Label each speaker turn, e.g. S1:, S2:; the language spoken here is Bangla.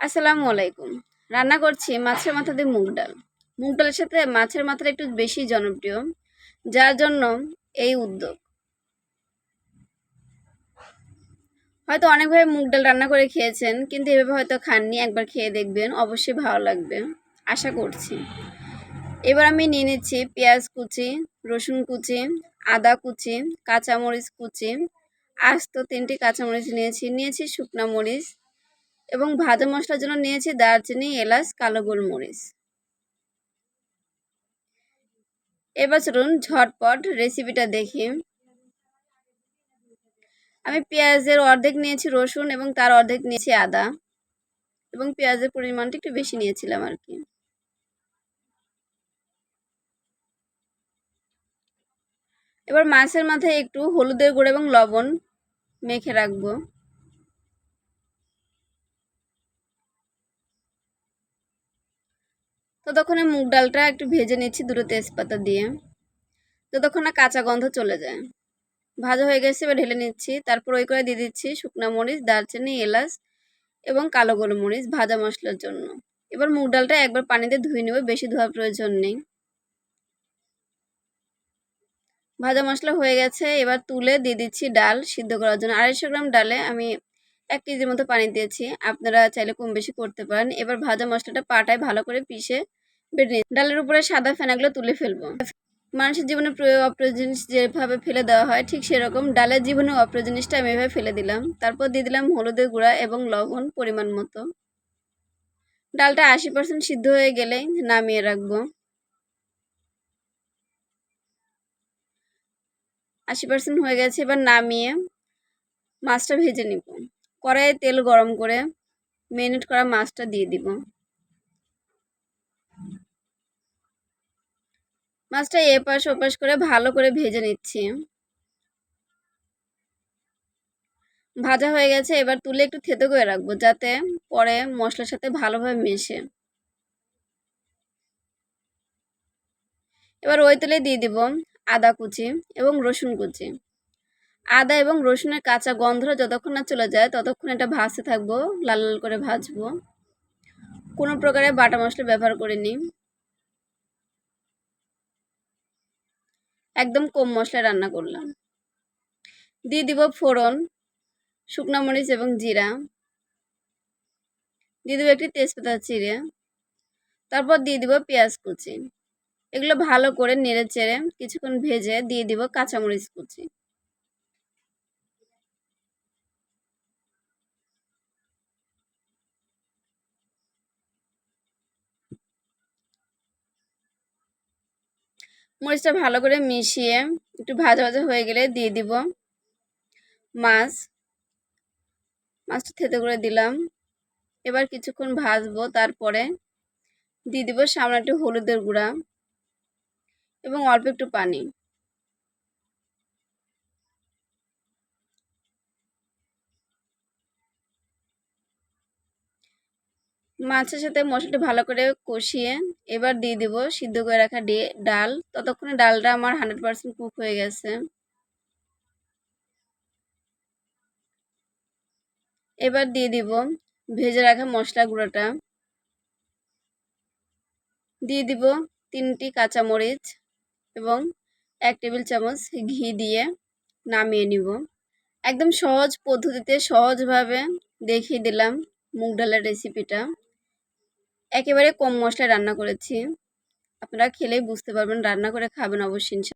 S1: আসসালামু আলাইকুম। রান্না করছি মাছের মাথা দিয়ে মুগ ডাল। মুগ ডালের সাথে মাছের মাথাটা একটু বেশি জনপ্রিয়, যার জন্য এই উদ্যোগ। হয়তো অনেকভাবে মুগ ডাল রান্না করে খেয়েছেন, কিন্তু এভাবে হয়তো খাননি, একবার খেয়ে দেখবেন, অবশ্যই ভালো লাগবে। আশা করছি। এবার আমি নিয়ে নিচ্ছি পেঁয়াজ কুচি, রসুন কুচি, আদা কুচি, কাঁচামরিচ কুচি। আস্ত তিনটি কাঁচামরিচ নিয়েছি নিয়েছি শুকনা মরিচ এবং ভাজা মশলার জন্য নিয়েছি দারচিনি, এলাচ, কালো গোলমরিচ। এবার চলুন ঝটপট রেসিপিটা দেখি। আমি পেঁয়াজের অর্ধেক নিয়েছি রসুন এবং তার অর্ধেক নিয়েছি আদা এবং পেঁয়াজের পরিমাণটা একটু বেশি নিয়েছিলাম আর কি। এবার মাছের মাথায় একটু হলুদের গুঁড়ো এবং লবণ মেখে রাখব। ততক্ষণে মুগ ডালটা একটু ভেজে নিচ্ছি দুটো তেজপাতা দিয়ে। ততক্ষণ না কাঁচা গন্ধ চলে যায়। ভাজা হয়ে গেছে, এবার ঢেলে নিচ্ছি। তারপর ওই করে দিয়ে দিচ্ছি শুকনো মরিচ, দারচিনি, এলাচ এবং কালো গোলমরিচ ভাজা মশলার জন্য। এবার মুগ ডালটা একবার পানিতে ধুয়ে নেব, বেশি ধোয়ার প্রয়োজন নেই। ভাজা মশলা হয়ে গেছে, এবার তুলে দিয়ে দিচ্ছি ডাল সিদ্ধ করার জন্য। আড়াইশো গ্রাম ডালে আমি এক কেজির মতো পানি দিয়েছি। আপনারা চাইলে কম বেশি করতে পারেন। এবার ভাজা মশলাটা পাটায় ভালো করে পিষে বেটে ডালের উপরে সাদা ফেনাগুলো তুলে ফেলব। মানুষের জীবনে অপ্রিয় জিনিস যেভাবে ফেলে দেওয়া হয়, ঠিক সেরকম ডালের জীবনে অপ্রিয় জিনিসটা আমি এভাবে ফেলে দিলাম। তারপর দিয়ে দিলাম হলুদের গুঁড়া এবং লবণ পরিমাণ মতো। ডালটা আশি পার্সেন্ট সিদ্ধ হয়ে গেলে নামিয়ে রাখব। আশি পার্সেন্ট হয়ে গেছে, এবার নামিয়ে মাছটা ভেজে নিব। কড়াইয়ে তেল গরম করে মেরিনেট করা মাছটা দিয়ে দিব। মাছটা এপাশ ওপাশ করে ভালো করে ভেজে নিচ্ছি। ভাজা হয়ে গেছে, এবার তুলে একটু থেতো করে রাখব যাতে পরে মশলার সাথে ভালোভাবে মেশে। এবার ওই তেলে দিয়ে দিব আদা কুচি এবং রসুন কুচি। আদা এবং রসুনের কাঁচা গন্ধটা যতক্ষণ না চলে যায় ততক্ষণ এটা ভাজতে থাকব, লাল লাল করে ভাজবো। কোনো প্রকারে বাটা মশলা ব্যবহার করিনি। একদম কম মশলা রান্না করলাম। দিয়ে দিব ফোড়ন, শুকনো মরিচ এবং জিরা। দিয়ে দেবো একটি তেজপাতা চিড়ে। তারপর দিয়ে দিব পেঁয়াজ কুচি। এগুলো ভালো করে নেড়ে চেড়ে কিছুক্ষণ ভেজে দিয়ে দিব কাঁচামরিচ কুচি। মরিচটা ভালো করে মিশিয়ে একটু ভাজা ভাজা হয়ে গেলে দিয়ে দিব মাছ। মাছটা থেতে করে দিলাম। এবার কিছুক্ষণ ভাজবো, তারপরে দিয়ে দিব সামনে একটু হলুদের গুঁড়া এবং অল্প একটু পানি। মাছের সাথে মশলাটা ভালো করে কষিয়ে এবার দিয়ে দিব সিদ্ধ করে রাখা ডাল। ততক্ষণে ডালটা আমার হান্ড্রেড পারসেন্ট কুক হয়ে গেছে। এবার দিয়ে দিব ভেজে রাখা মশলা গুঁড়োটা। দিয়ে দিব তিনটি কাঁচামরিচ এবং এক টেবিল চামচ ঘি দিয়ে নামিয়ে নিব। একদম সহজ পদ্ধতিতে সহজভাবে দেখিয়ে দিলাম মুগ ডালের রেসিপিটা একেবারে কম মশলায় রান্না করেছি। আপনারা খেলেই বুঝতে পারবেন রান্না করে খাবেন অবশ্যই